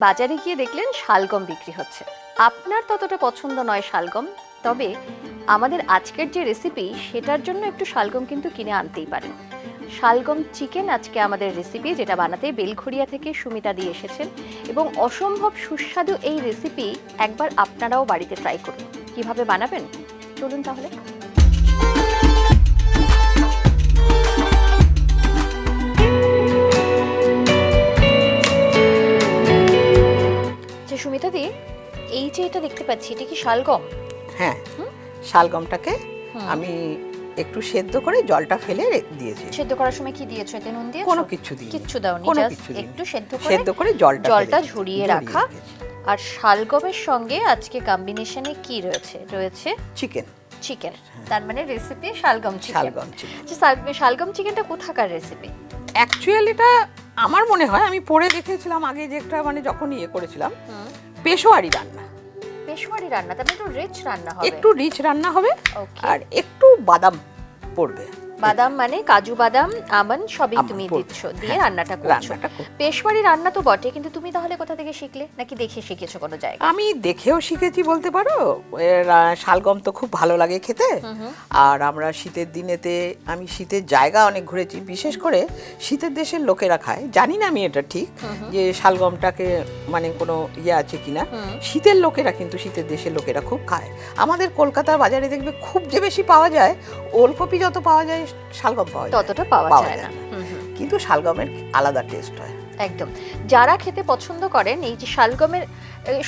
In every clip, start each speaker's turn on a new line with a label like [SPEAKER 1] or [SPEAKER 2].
[SPEAKER 1] বাজারে গিয়ে দেখলেন শালগম বিক্রি হচ্ছে। আপনার ততটা পছন্দ নয় শালগম তবে আমাদের আজকের যে রেসিপি সেটার জন্য একটু শালগম কিন্তু কিনে আনতেই পারেন। শালগম চিকেন আজকে আমাদের রেসিপি যেটা বানাতে বেলঘড়িয়া থেকে সুমিতা দিয়ে এসেছেন এবং অসম্ভব সুস্বাদু এই রেসিপি একবার আপনারাও বাড়িতে ট্রাই করুন। কীভাবে বানাবেন? চলুন তাহলে। যে সুমিতা দি এই যে এটা দেখতে পাচ্ছি এটা কি শালগম?
[SPEAKER 2] হ্যাঁ শালগমটাকে আমি একটু সেদ্ধ করে জলটা ফেলে দিয়েছি।
[SPEAKER 1] সেদ্ধ করার সময় কি দিয়েছ এতে? নুন দিয়েছ?
[SPEAKER 2] কোনো কিছু দিই
[SPEAKER 1] কিচ্ছু দাওনি জাস্ট একটু সেদ্ধ করে
[SPEAKER 2] সেদ্ধ করে জলটা
[SPEAKER 1] জলটা ঝরিয়ে রাখা। আর শালগমের সঙ্গে আজকে কম্বিনেশনে কি রয়েছে? রয়েছে
[SPEAKER 2] চিকেন
[SPEAKER 1] চিকেন তার মানে রেসিপি শালগম চিকেন
[SPEAKER 2] শালগম চিকেন
[SPEAKER 1] শাল- শালগম চিকেনটা কোথাকার রেসিপি
[SPEAKER 2] অ্যাকচুয়ালি এটা আমার মনে হয় আমি পড়ে দেখেছিলাম আগে যে একটা মানে যখন ইয়ে করেছিলাম পেশোয়ারি রান্না।
[SPEAKER 1] পেশোয়ারি রান্না মানে একটু রিচ রান্না হবে।
[SPEAKER 2] একটু রিচ রান্না হবে আর একটু বাদাম পড়বে।
[SPEAKER 1] বাদাম মানে কাজু বাদাম আমন সবই তুমি। দিচ্ছ দিয়ে
[SPEAKER 2] হ্যাঁ,
[SPEAKER 1] রান্নাটা করছ। পেশওয়ারি রান্না তো বটে কিন্তু তুমি তাহলে কোথা থেকে শিখলে? নাকি দেখে শিখেছো কোনো জায়গায়?
[SPEAKER 2] আমি দেখেও শিখেছি বলতে পারো। শালগম তো খুব ভালো লাগে খেতে। আর আমরা শীতের দিনেতে আমি শীতের জায়গা অনেক ঘুরেছি। বিশেষ করে শীতের দেশের লোকেরা খায়। জানি না আমি এটা ঠিক যে শালগমটাকে মানে কোনো ইয়ে আছে কিনা। শীতের লোকেরা কিন্তু শীতের দেশের লোকেরা খুব খায়। আমাদের কলকাতার বাজারে দেখবে খুব যে বেশি পাওয়া যায় ওলকপি যত পাওয়া যায় শালগম পাওয়া যায়।
[SPEAKER 1] ততটা পাওয়া যায় না।
[SPEAKER 2] কিন্তু শালগমের আলাদা টেস্ট হয়।
[SPEAKER 1] একদম। যারা খেতে পছন্দ করেন এই যে শালগমের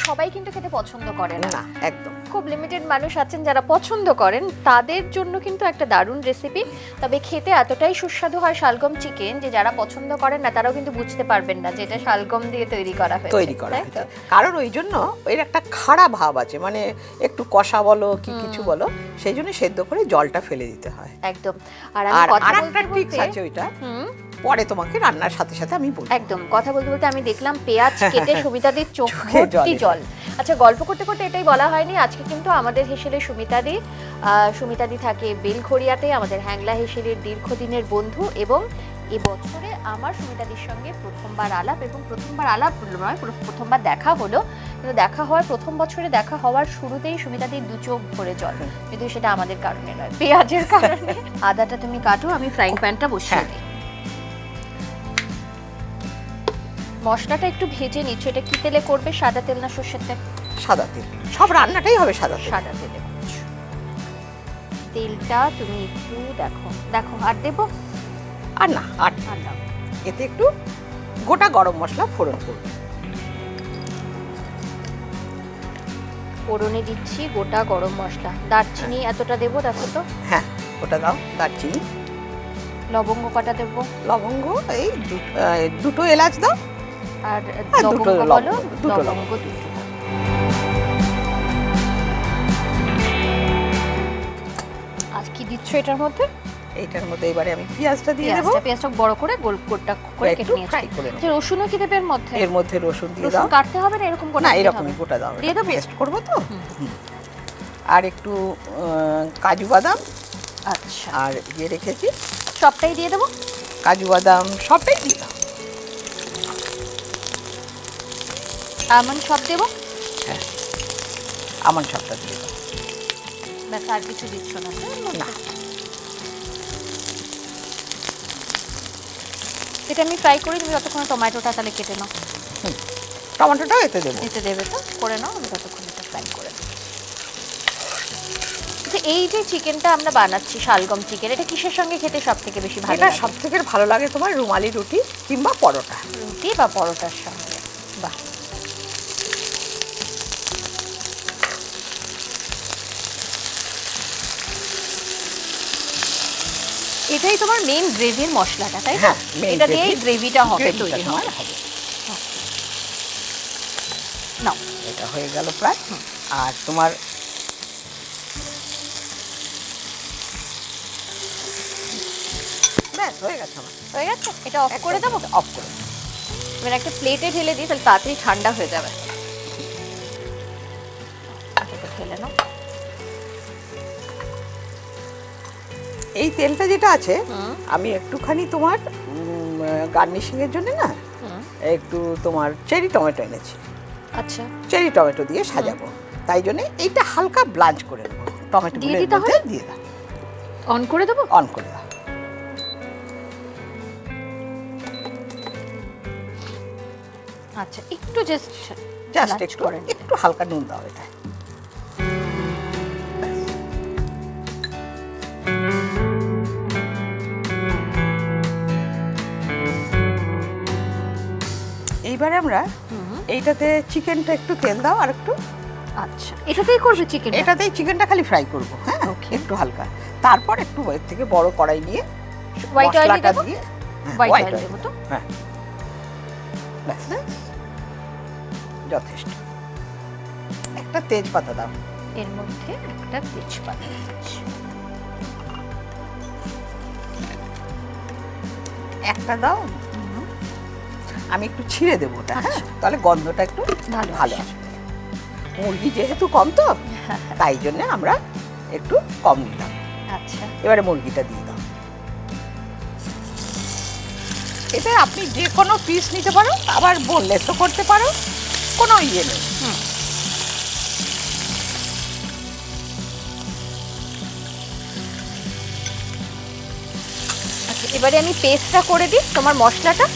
[SPEAKER 1] সবাই কিন্তু খেতে পছন্দ করে না।
[SPEAKER 2] একদম।
[SPEAKER 1] খুব লিমিটেড মানুষ আছেন যারা পছন্দ করেন তাদের জন্য কিন্তু একটা দারুণ রেসিপি তবে খেতে এতটাই সুস্বাদু হয় শালগম চিকেন যে যারা পছন্দ করেন না তারাও কিন্তু বুঝতে পারবেন না যে এটা শালগম দিয়ে তৈরি করা হয়েছে
[SPEAKER 2] তৈরি করা হয়েছে। কারণ ওই জন্য এর একটা খাড়া ভাব আছে মানে একটু কষা বলো কি কিছু বলো সেই জন্য সেদ্ধ করে জলটা ফেলে দিতে হয়।
[SPEAKER 1] একদম। আর আমি
[SPEAKER 2] আর
[SPEAKER 1] কথা বলতে
[SPEAKER 2] ট্রিক্স আছে ওইটা।
[SPEAKER 1] হুম?
[SPEAKER 2] পরে তোমাকে রান্নার সাথে সাথে আমি বলব।
[SPEAKER 1] একদম কথা বলতে বলতে আমি দেখলাম পেঁয়াজ কেটে সুমিতাদির চোখ
[SPEAKER 2] চোখে জল
[SPEAKER 1] ভর্তি জল। আচ্ছা গল্প করতে করতে এটাই বলা হয়নি আজকে কিন্তু আমাদের হেসেলে সুমিতাদি সুমিতাদি থাকে বেলঘড়িয়াতে আমাদের হ্যাংলা হেসেলের দীর্ঘদিনের বন্ধু এবং এবছরে আমার সুমিতাদির সঙ্গে প্রথমবার আলাপ এবং প্রথমবার আলাপ নয় প্রথমবার দেখা হলো। কিন্তু দেখা হওয়ার প্রথম বছরে দেখা হওয়ার শুরুতেই সুমিতাদির দু চোখ ভরে জল। কিন্তু সেটা আমাদের কারণে নয় পেঁয়াজের কারণে। আদাটা তুমি কাটো আমি ফ্রাইং প্যানটা বসিয়ে
[SPEAKER 2] হ্যাঁ।
[SPEAKER 1] দিই। মশলাটা একটু ভেজে নিচ্ছ। এটা কি তেলে করবে? সাদা তেল না সর্ষের তেল?
[SPEAKER 2] সাদা তেল। সব রান্নাটাই হবে সাদা তেল।
[SPEAKER 1] সাদা তেলে তেলটা তুমি একটু দেখো। দেখো আর দেবো?
[SPEAKER 2] আর না আর
[SPEAKER 1] আর দাও।
[SPEAKER 2] এতে একটু গোটা গরম মশলা ফোড়ন করবে।
[SPEAKER 1] ফোড়নে দিচ্ছি গোটা গরম মশলা। দারচিনি এতটা দেবো দেখো তো।
[SPEAKER 2] হ্যাঁ ওটা দাও দারচিনি।
[SPEAKER 1] লবঙ্গ কটা দেবো?
[SPEAKER 2] লবঙ্গ এই দুটো এলাচ দাও।
[SPEAKER 1] আর
[SPEAKER 2] হ্যাঁ,
[SPEAKER 1] লবঙ্গ বলো
[SPEAKER 2] লবঙ্গ, দুটো।
[SPEAKER 1] কি দিচ্ছ এটার মধ্যে?
[SPEAKER 2] এইটার মধ্যে এবারে আমি পেঁয়াজটা দিয়ে দেবো।
[SPEAKER 1] পেঁয়াজটা বড় করে গোল গোলটা করে
[SPEAKER 2] একটু
[SPEAKER 1] কেটে নিয়েছি। আচ্ছা রসুনও কি দেবে এর মধ্যে?
[SPEAKER 2] এর মধ্যে রসুন দিয়ে দাও।
[SPEAKER 1] কাটতে হবে না? এরকম করে
[SPEAKER 2] না এরকমই গোটা দাও
[SPEAKER 1] দিয়ে দেবে?
[SPEAKER 2] পেস্ট করব তো? আর একটু কাজু বাদাম।
[SPEAKER 1] আচ্ছা।
[SPEAKER 2] আর ইয়ে রেখেছি।
[SPEAKER 1] সবটাই দিয়ে দেবো?
[SPEAKER 2] কাজু বাদাম সবটাই দিয়ে দাও।
[SPEAKER 1] আমন্ড সব দেবো?
[SPEAKER 2] হ্যাঁ আমার সবটা দিয়ে দাও।
[SPEAKER 1] ব্যাস আর কিছু দিচ্ছ না
[SPEAKER 2] না।
[SPEAKER 1] এটা আমি ফ্রাই করি তুমি যতক্ষণ টমেটোটা তাহলে কেটে নাও।
[SPEAKER 2] হুম টমেটোটাও এতে দেবো।
[SPEAKER 1] এতে দেবে তো? করে নাও আমি ততক্ষণ এটা ফ্রাই করে আচ্ছা, এই যে চিকেনটা আমরা বানাচ্ছি শালগম চিকেন এটা কিসের সঙ্গে খেতে সব থেকে বেশি ভালো
[SPEAKER 2] এটা সব থেকে ভালো লাগে তোমার রুমালি রুটি কিংবা পরোটা।
[SPEAKER 1] রুটি বা পরোটার সঙ্গে। বাহ। এটাই তোমার মেইন গ্রেভির মশলাটা তাই তো?
[SPEAKER 2] হ্যাঁ,
[SPEAKER 1] এটা দিয়েই। গ্রেভিটা হবে তৈরি
[SPEAKER 2] তোমার
[SPEAKER 1] হয়?
[SPEAKER 2] হবে
[SPEAKER 1] নাও।
[SPEAKER 2] এটা হয়ে গেল প্রায়। আর তোমার ব্যাস হয়ে গেছে আমার।
[SPEAKER 1] হয়ে গেছে? এটা অফ করে দেবো?
[SPEAKER 2] অফ করে দাও।
[SPEAKER 1] এবার একটা প্লেটে ঢেলে দিই তাহলে তাড়াতাড়ি ঠান্ডা হয়ে যাবে। ঢেলে নাও।
[SPEAKER 2] এই তেলটা যেটা আছে আমি একটুখানি তোমার গার্নিশিং এর জন্য না একটু তোমার চেরি টমেটো এনেছি।
[SPEAKER 1] আচ্ছা।
[SPEAKER 2] চেরি টমেটো দিয়ে সাজাবো। তাই জন্য এইটা হালকা ব্লাঞ্চ করে নেব। টমেটো
[SPEAKER 1] দিয়ে দিতে তাহলে?
[SPEAKER 2] দিয়ে দাও।
[SPEAKER 1] অন করে দেবো?
[SPEAKER 2] অন করে দাও।
[SPEAKER 1] আচ্ছা একটু জাস্ট
[SPEAKER 2] জাস্ট একটু একটু হালকা নুন দাও এটা এইবারে আমরা এইটাতে চিকেনটা একটু তেল দাও আর একটু
[SPEAKER 1] আচ্ছা এটাতেই করবে চিকেন
[SPEAKER 2] এটাতেই চিকেনটা খালি ফ্রাই করব হ্যাঁ? একটু হালকা। তারপর একটু এর থেকে বড় কড়াই নিয়ে
[SPEAKER 1] হোয়াইট অয়েল
[SPEAKER 2] দিয়ে হ্যাঁ,
[SPEAKER 1] হোয়াইট অয়েল
[SPEAKER 2] oil।
[SPEAKER 1] দেবো তো?
[SPEAKER 2] হ্যাঁ। ব্যাস যথেষ্ট। একটা তেজপাতা দাও।
[SPEAKER 1] এর মধ্যে একটা তেজপাতা
[SPEAKER 2] একটা দাও আমি একটু ছিঁড়ে দেবো ওটা হ্যাঁ। তাহলে গন্ধটা একটু
[SPEAKER 1] ভালো
[SPEAKER 2] ভালো মুরগি যেহেতু কম তো তাই জন্য আমরা একটু কম নিলাম।
[SPEAKER 1] আচ্ছা।
[SPEAKER 2] এবারে মুরগিটা দিয়ে দাও। এতে আপনি যে কোনো পিস নিতে পারো আবার বোনলেসও করতে পারো কোনো ইয়ে নেই।
[SPEAKER 1] আচ্ছা এবারে আমি পেস্টটা করে দিই তোমার মশলাটা।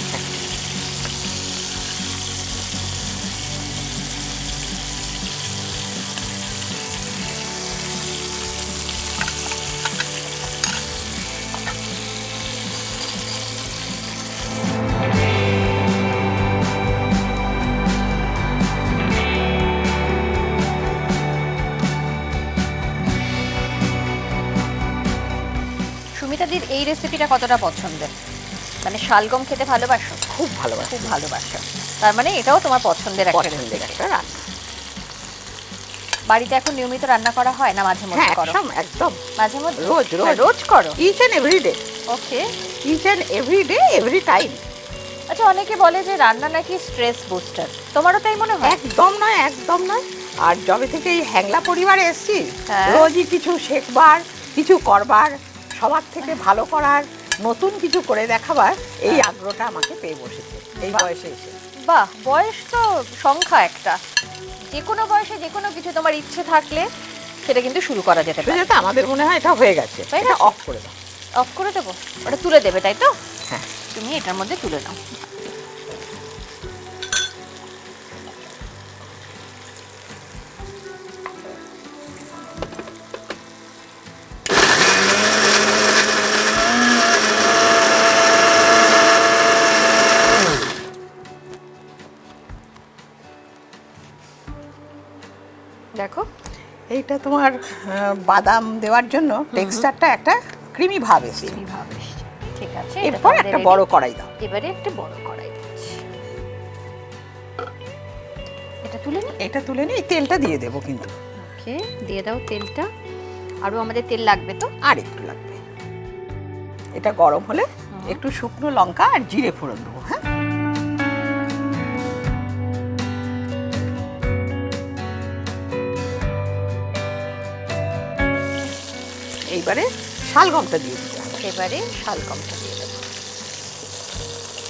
[SPEAKER 1] রেসিপিটা কতটা পছন্দের? মানে শালগম খেতে ভালোবাসো?
[SPEAKER 2] খুব ভালোবাসি।
[SPEAKER 1] খুব ভালোবাসো। তার মানে এটাও তোমার পছন্দের একটা
[SPEAKER 2] পছন্দের
[SPEAKER 1] রেসিপি
[SPEAKER 2] একটা রান্না।
[SPEAKER 1] বাড়িতে এখন নিয়মিত রান্না করা হয় না মাঝে মধ্যে
[SPEAKER 2] হ্যাঁ
[SPEAKER 1] করো?
[SPEAKER 2] একদম একদম।
[SPEAKER 1] মাঝে মধ্যে?
[SPEAKER 2] রোজ, রোজ।
[SPEAKER 1] হ্যাঁ, রোজ করো।
[SPEAKER 2] Each and every day
[SPEAKER 1] okay.
[SPEAKER 2] Each and every day every time
[SPEAKER 1] আচ্ছা অনেকে বলে যে রান্না নাকি স্ট্রেস বুস্টার তোমারও তাই মনে হয়?
[SPEAKER 2] একদম নয় একদম নয়। আর যবে থেকে এই হ্যাংলা পরিবারে এসেছি
[SPEAKER 1] হ্যাঁ।
[SPEAKER 2] রোজই কিছু শেখবার কিছু করবার সবার থেকে ভালো করার নতুন কিছু করে দেখাবার এই আগ্রহটা আমাকে পেয়ে বসেছে। এই। বয়সে এসে।
[SPEAKER 1] বাহ বয়স তো সংখ্যা একটা। যে কোনো বয়সে যে কোনো কিছু তোমার ইচ্ছে থাকলে সেটা কিন্তু শুরু করা যেতে পারে।
[SPEAKER 2] আমাদের মনে হয় এটা হয়ে গেছে।
[SPEAKER 1] তাই
[SPEAKER 2] এটা অফ করে দাও।
[SPEAKER 1] অফ করে দেবো? ওটা তুলে দেবে তাই তো?
[SPEAKER 2] হ্যাঁ।
[SPEAKER 1] তুমি এটার মধ্যে তুলে নাও
[SPEAKER 2] এইটা তোমার বাদাম দেওয়ার জন্য টেক্সচারটা একটা ক্রিমি ভাব এসেছে।
[SPEAKER 1] এইভাবে ঠিক আছে এটা
[SPEAKER 2] এরপর একটা বড় কড়াই দাও।
[SPEAKER 1] এবারে একটা বড় কড়াই দিচ্ছি। এটা তুলে নি?
[SPEAKER 2] এটা তুলে নিয়ে এই তেলটা দিয়ে দেবো কিন্তু।
[SPEAKER 1] ওকে দিয়ে দাও তেলটা। আরও আমাদের তেল লাগবে তো?
[SPEAKER 2] আর একটু লাগবে। এটা গরম হলে একটু শুকনো লঙ্কা আর জিরে ফোড়ন দেবো। এইবারে শালগমটা দিয়ে দিতে হবে।
[SPEAKER 1] এবারে শালগমটা দিয়ে দেবো।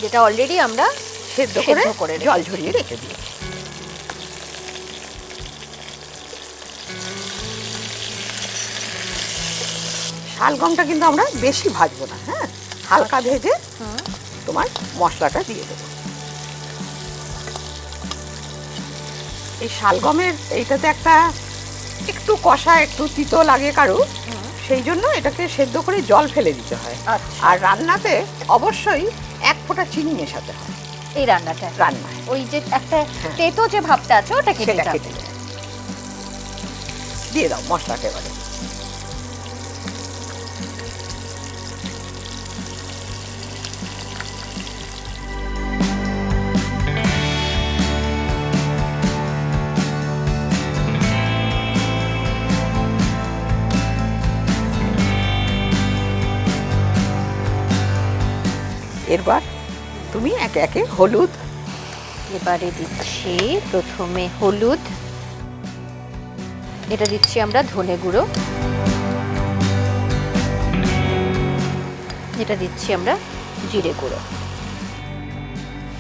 [SPEAKER 1] যেটা অলরেডি আমরা
[SPEAKER 2] সেদ্ধ করে
[SPEAKER 1] করে
[SPEAKER 2] জল ঝরিয়ে রেখে দিই। শালগমটা কিন্তু আমরা বেশি ভাজবো না হ্যাঁ? হালকা ভেজে তোমার মশলাটা দিয়ে দেবো। এই শালগমের এইটাতে একটা একটু কষা একটু তিতো লাগে কারু। সেই জন্য এটাকে সেদ্ধ করে জল ফেলে দিতে হয়।
[SPEAKER 1] আচ্ছা।
[SPEAKER 2] আর রান্নাতে অবশ্যই এক ফোঁটা চিনি মেশাতে হয়।
[SPEAKER 1] এই রান্নাটা?
[SPEAKER 2] রান্নায়।
[SPEAKER 1] ওই যে একটা তেতো যে ভাবটা আছে ওটা কেটে
[SPEAKER 2] কেটে দিয়ে দাও মশলাটা এবারে। এরবার তুমি একে একে হলুদ।
[SPEAKER 1] এবারে দিচ্ছি প্রথমে হলুদ। এটা দিচ্ছি আমরা ধনে গুঁড়ো। এটা দিচ্ছি আমরা জিরে গুঁড়ো।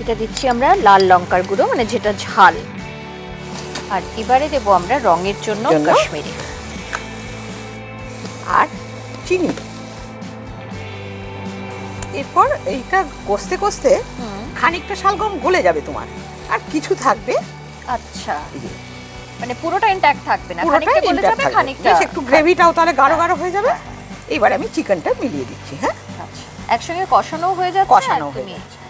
[SPEAKER 1] এটা দিচ্ছি আমরা লাল লঙ্কার গুঁড়ো মানে যেটা ঝাল। আর এবারে দেবো আমরা রঙের জন্য
[SPEAKER 2] জন্য?
[SPEAKER 1] কাশ্মীরি।
[SPEAKER 2] আর চিনি। এরপর এইটা কষতে কষতে খানিকটা শালগম গলে যাবে তোমার। আর কিছু থাকবে।
[SPEAKER 1] আচ্ছা। মানে পুরোটা ইনট্যাক্ট থাকবে না খানিকটা গলে যাবে খানিকটা
[SPEAKER 2] একটু গ্রেভিটাও তাহলে গাঢ় গাঢ় হয়ে যাবে। এবার আমি চিকেনটা মিলিয়ে দিচ্ছি হ্যাঁ?
[SPEAKER 1] আচ্ছা। একসঙ্গে কষানো হয়ে যাচ্ছে
[SPEAKER 2] কষানো হয়ে। যাচ্ছে।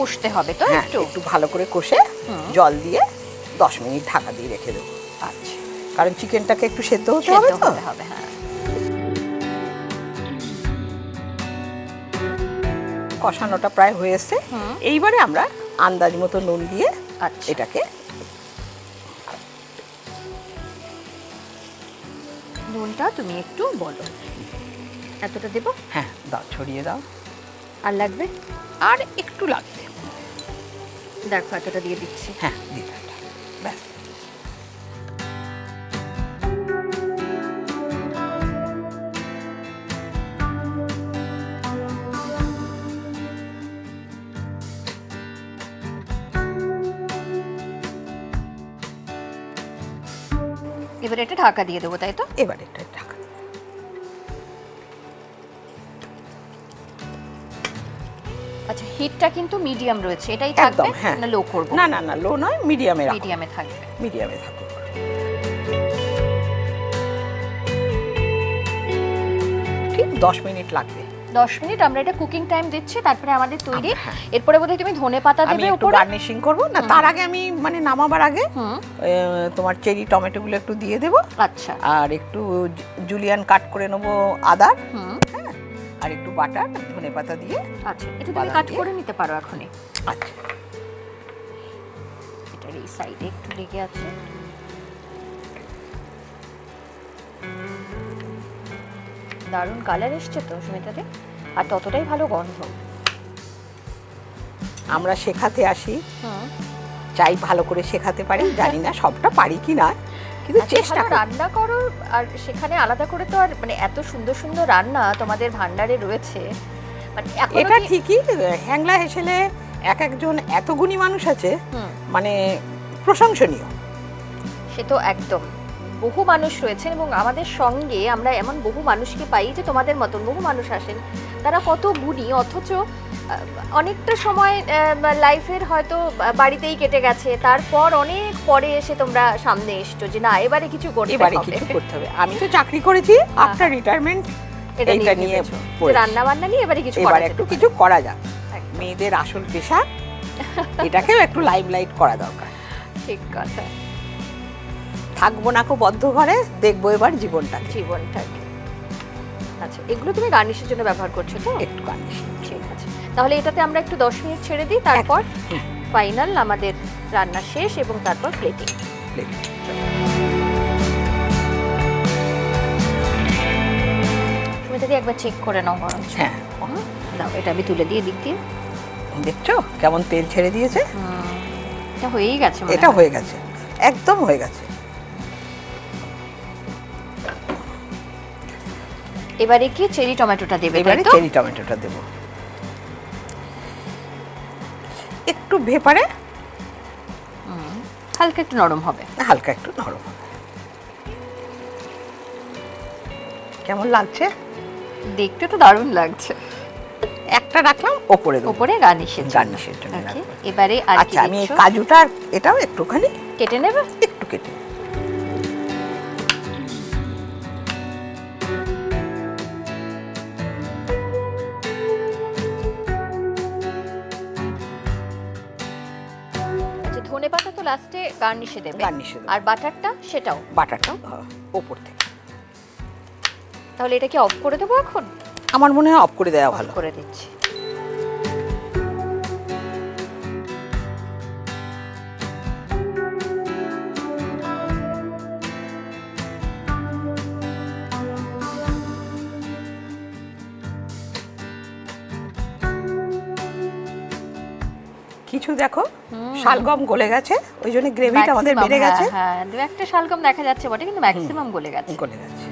[SPEAKER 1] কষতে হবে তো
[SPEAKER 2] হ্যাঁ
[SPEAKER 1] একটু?
[SPEAKER 2] একটু ভালো করে কষে জল দিয়ে দশ মিনিট ঢাকা দিয়ে রেখে দেবো।
[SPEAKER 1] আচ্ছা।
[SPEAKER 2] কারণ চিকেনটাকে একটু সেদ্ধ হতে হবে তো?
[SPEAKER 1] হবে হ্যাঁ।
[SPEAKER 2] কষানোটা প্রায় হয়ে এসছে। এইবারে আমরা আন্দাজ মতো নুন দিয়ে
[SPEAKER 1] আচ্ছা।
[SPEAKER 2] এটাকে
[SPEAKER 1] নুনটা তুমি একটু বলো। এতটা দেবো?
[SPEAKER 2] হ্যাঁ দাও ছড়িয়ে দাও।
[SPEAKER 1] আর লাগবে?
[SPEAKER 2] আর একটু লাগবে।
[SPEAKER 1] দেখো এতটা দিয়ে দিচ্ছি।
[SPEAKER 2] হ্যাঁ। ব্যাস।
[SPEAKER 1] এবার এটা ঢাকা দিয়ে দেবো তাই তো?
[SPEAKER 2] এবার এটা
[SPEAKER 1] হিটটা কিন্তু মিডিয়াম রয়েছে এটাই
[SPEAKER 2] একদম
[SPEAKER 1] থাকবে
[SPEAKER 2] হ্যাঁ।
[SPEAKER 1] না লো করব?
[SPEAKER 2] না না না লো নয় মিডিয়ামে রাখো।
[SPEAKER 1] মিডিয়ামে থাকবে।
[SPEAKER 2] মিডিয়ামে থাকুক ঠিক দশ মিনিট লাগবে।
[SPEAKER 1] দশ মিনিট আমরা এটা কুকিং টাইম দিচ্ছি তারপরে আমাদের তৈরি।
[SPEAKER 2] হ্যাঁ।
[SPEAKER 1] এরপরে বোধহয় তুমি ধনে পাতা দেবে উপরে।
[SPEAKER 2] গার্নিশিং করব। না তার আগে আমি মানে নামাবার আগে তোমার চেরি টমেটোগুলো একটু দিয়ে দেবো।
[SPEAKER 1] আচ্ছা।
[SPEAKER 2] আর একটু জুলিয়ান কাট করে নেব আদার।
[SPEAKER 1] হুম।
[SPEAKER 2] আর একটু বাটার ধনে পাতা দিয়ে
[SPEAKER 1] আচ্ছা এটা তুমি কাট করে নিতে পারো এখনই।
[SPEAKER 2] আচ্ছা।
[SPEAKER 1] এটার এই সাইডে একটু লেগে আছে। দারুণ কালার এসছে তো সুমিতাতে আর ততটাই ভালো গন্ধ।
[SPEAKER 2] আমরা শেখাতে আসি। চাই ভালো করে শেখাতে পারি জানি না সবটা পারি কি না। কিন্তু চেষ্টা
[SPEAKER 1] রান্না করো আর সেখানে আলাদা করে তো আর মানে এত সুন্দর সুন্দর রান্না তোমাদের ভান্ডারে রয়েছে। মানে
[SPEAKER 2] এটা ঠিকই হ্যাংলা হেসেলে এক একজন এত গুণী মানুষ আছে মানে প্রশংসনীয়।
[SPEAKER 1] সে তো একদম। বহু মানুষ রয়েছেন এবং আমাদের সঙ্গে আমরা এমন বহু মানুষকে পাই যে তোমাদের মতন বহু মানুষ আসেন। তারা কত গুণী অথচ অনেকটা সময় লাইফের হয়তো বাড়িতেই কেটে গেছে। তারপর অনেক পরে এসে তোমরা সামনে এসছো যে না এবারে কিছু করতে
[SPEAKER 2] এবারে
[SPEAKER 1] হবে।
[SPEAKER 2] কিছু করতে হবে। আমি তো চাকরি করেছি আফটার রিটায়ারমেন্ট
[SPEAKER 1] এটা নিয়ে। রান্না বান্না নিয়ে এবারে কিছু করা
[SPEAKER 2] একটু কিছু করা যাক। মেয়েদের আসল পেশা এটাকেও একটু লাইমলাইট করা দরকার।
[SPEAKER 1] ঠিক কথা।
[SPEAKER 2] থাকব না কো বদ্ধ ঘরে দেখব এবার জীবনটাকে।
[SPEAKER 1] জীবনটাকে। আচ্ছা এগুলো তুমি গার্নিশের জন্য ব্যবহার করছ তো?
[SPEAKER 2] একটু গার্নিশ
[SPEAKER 1] ঠিক আছে। তাহলে এটাতে আমরা একটু দশ মিনিট ছেড়ে দিই তারপর ফাইনাল আমাদের রান্না শেষ এবং তারপর প্লেটিং
[SPEAKER 2] প্লেট
[SPEAKER 1] তুমি যদি একবার চেক করে নাও
[SPEAKER 2] হ্যাঁ।
[SPEAKER 1] দাও এটা আমি তুলে দিয়ে দিক দিয়ে
[SPEAKER 2] দেখছ? কেমন তেল ছেড়ে দিয়েছে?
[SPEAKER 1] এটা হয়েই গেছে
[SPEAKER 2] এটা
[SPEAKER 1] হয়ে
[SPEAKER 2] গেছে। একদম হয়ে গেছে।
[SPEAKER 1] এবারে কি চেরি টমেটোটা দেবে
[SPEAKER 2] এবারে চেরি টমেটোটা দেব। একটু ভেপারে।
[SPEAKER 1] হালকা একটু নরম হবে।
[SPEAKER 2] হালকা একটু নরম হবে। কেমন লাগছে?
[SPEAKER 1] দেখতে তো দারুণ লাগছে।
[SPEAKER 2] একটা রাখলাম ওপরে
[SPEAKER 1] উপরে গার্নিশের
[SPEAKER 2] গার্নিশের জন্য
[SPEAKER 1] এবারে আর কি
[SPEAKER 2] আচ্ছা আমি এই কাজুটা এটাও একটুখানি
[SPEAKER 1] কেটে নেবে?
[SPEAKER 2] একটু কেটে
[SPEAKER 1] ধনে পাতা তো লাস্টে গার্নিশে দেবে।
[SPEAKER 2] গার্নিশে দেবে।
[SPEAKER 1] আর বাটারটা সেটাও।
[SPEAKER 2] বাটারটাও আহ, ওপর থেকে।
[SPEAKER 1] তাহলে এটা কি অফ করে দেবো এখন?
[SPEAKER 2] আমার মনে হয় অফ করে দেওয়া ভালো।
[SPEAKER 1] করে দিচ্ছি।
[SPEAKER 2] দেখো শালগম গলে গেছে ওই জন্য গ্রেভিটা আমাদের বেড়ে
[SPEAKER 1] হ্যাঁ,
[SPEAKER 2] গেছে।
[SPEAKER 1] হ্যাঁ দু একটা শালগম দেখা যাচ্ছে বটে কিন্তু ম্যাক্সিমাম গলে গেছে।
[SPEAKER 2] গলে গেছে।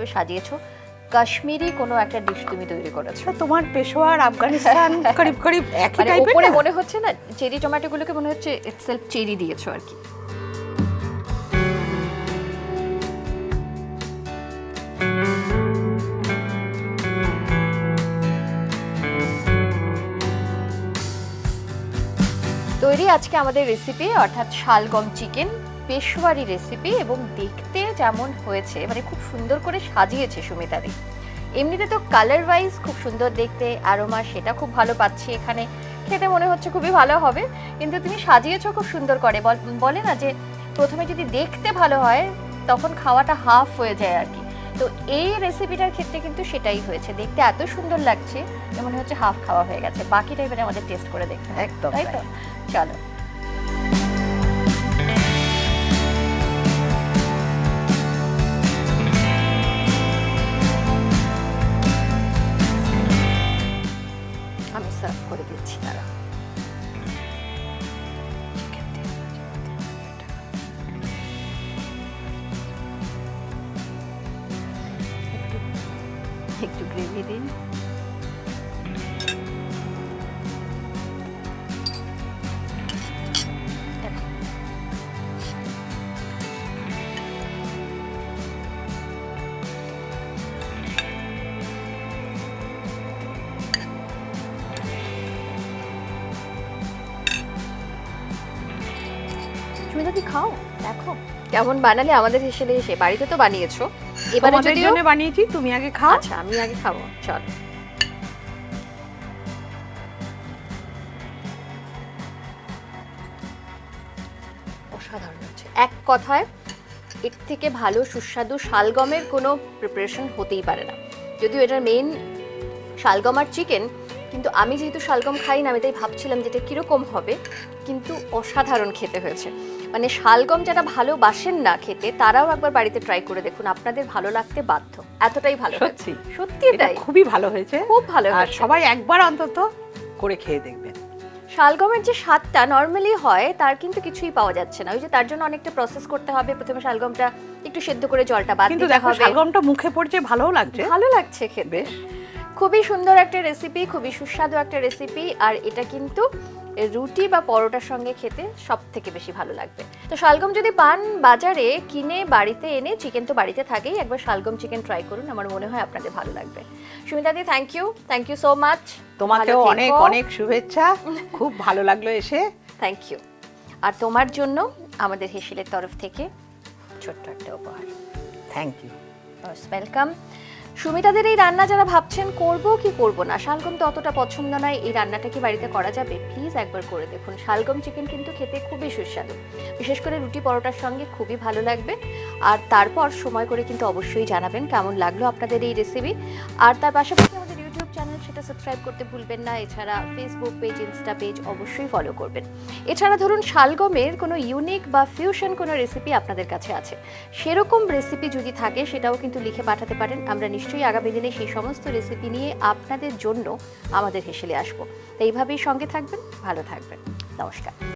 [SPEAKER 1] যেমনভাবে সাজিয়েছো। কাশ্মীরি কোনো একটা ডিশ তুমি তৈরি করেছ।
[SPEAKER 2] আচ্ছা, তোমার পেশোয়ার আফগানিস্তান করিব করিব একই
[SPEAKER 1] মানে
[SPEAKER 2] টাইপের
[SPEAKER 1] উপরে মনে হচ্ছে না চেরি টমেটোগুলোকে মনে হচ্ছে ইটসেলফ চেরি দিয়েছ আর কি। তৈরি আজকে আমাদের রেসিপি অর্থাৎ শালগম চিকেন পেশোয়ারি রেসিপি এবং দেখতে যেমন হয়েছে মানে খুব সুন্দর করে সাজিয়েছে সুমিতাদি এমনিতে তো কালার ওয়াইজ খুব সুন্দর দেখতে আরোমা সেটা খুব ভালো পাচ্ছি এখানে। খেতে মনে হচ্ছে খুবই ভালো হবে কিন্তু তুমি সাজিয়েছো খুব সুন্দর করে। বল- বলে না যে প্রথমে যদি দেখতে ভালো হয় তখন খাওয়াটা হাফ হয়ে যায় আর কি। তো এই রেসিপিটার ক্ষেত্রে কিন্তু সেটাই হয়েছে। দেখতে এত সুন্দর লাগছে মনে হচ্ছে হাফ খাওয়া হয়ে গেছে। বাকিটা এবারে আমাদের টেস্ট করে দেখতে
[SPEAKER 2] একদম
[SPEAKER 1] তাই। তো? চলো। একটু গ্রেভি দিন। তুমি যদি খাও? দেখো। কেমন বানালে আমাদের হেসেলে এসে? বাড়িতে তো বানিয়েছো। এবারে যদিও
[SPEAKER 2] জন্য বানিয়েছি তুমি আগে খাও।
[SPEAKER 1] আচ্ছা আমি আগে খাব চল। অসাধারণ হচ্ছে। এক কথায় এর থেকে ভালো সুস্বাদু শালগমের কোনো প্রিপারেশন হতেই পারে না। যদিও এটার মেইন শালগম আর চিকেন কিন্তু আমি যেহেতু শালগম খাই না আমি তাই ভাবছিলাম যে এটা কীরকম হবে কিন্তু অসাধারণ খেতে হয়েছে। মানে শালগম যারা ভালোবাসেন না খেতে তারাও একবার বাড়িতে ট্রাই করে দেখুন। আপনাদের ভালো লাগতে বাধ্য। এতটাই ভালো।
[SPEAKER 2] সত্যি।
[SPEAKER 1] সত্যি
[SPEAKER 2] এটা
[SPEAKER 1] তাই
[SPEAKER 2] খুবই ভালো হয়েছে।
[SPEAKER 1] খুব ভালো
[SPEAKER 2] আর সবাই একবার অন্তত করে খেয়ে দেখবেন।
[SPEAKER 1] শালগমের যে স্বাদটা নর্মালি হয় তার কিন্তু কিছুই পাওয়া যাচ্ছে না। ওই যে তার জন্য অনেকটা প্রসেস করতে হবে। প্রথমে শালগমটা একটু সেদ্ধ করে জলটা বাদ
[SPEAKER 2] কিন্তু দেখো শালগমটা মুখে পড়ছে ভালোও লাগছে।
[SPEAKER 1] ভালো লাগছে খেতে। খুবই সুন্দর একটা রেসিপি খুবই সুস্বাদু একটা রেসিপি আর এটা কিন্তু রুটি বা পরোটার সঙ্গে খেতে সব থেকে বেশি ভালো লাগবে। তো শালগম যদি পান বাজারে কিনে বাড়িতে এনে চিকেন তো বাড়িতে থাকেই একবার শালগম চিকেন ট্রাই করুন আমার মনে হয় আপনাদের ভালো লাগবে। সুমিতাদি thank you thank you so much
[SPEAKER 2] তোমাকেও অনেক অনেক শুভেচ্ছা। খুব ভালো লাগল এসে।
[SPEAKER 1] থ্যাংক ইউ আর তোমার জন্য আমাদের হেসিলের তরফ থেকে ছোট্ট একটা উপহার।
[SPEAKER 2] থ্যাংক ইউ
[SPEAKER 1] ওয়েলকাম সুমিতাদের এই রান্না যারা ভাবছেন, করব কি করব না? শালগম তো অতটা পছন্দ নয়। এই রান্নাটা কি বাড়িতে করা যাবে? প্লিজ একবার করে দেখুন। শালগম চিকেন কিন্তু খেতে খুবই সুস্বাদু। বিশেষ করে রুটি পরোটার সঙ্গে খুবই ভালো লাগবে। আর তারপর সময় করে কিন্তু অবশ্যই জানাবেন কেমন লাগল আপনাদের এই রেসিপি আর তার পাশাপাশি আমাদের সেটা সাবস্ক্রাইব করতে ভুলবেন না। এছাড়া ফেসবুক পেজ ইনস্টা পেজ অবশ্যই ফলো করবেন। এছাড়া ধরুন, শালগমের কোনো ইউনিক বা ফিউশন কোনো রেসিপি আপনাদের কাছে আছে। সেরকম রেসিপি যদি থাকে, সেটাও কিন্তু লিখে পাঠাতে পারেন। আমরা নিশ্চয়ই আগামী দিনে সেই সমস্ত রেসিপি নিয়ে আপনাদের জন্য আমাদের হেসেলে আসব। তো এইভাবেই সঙ্গে থাকবেন, ভালো থাকবেন। নমস্কার।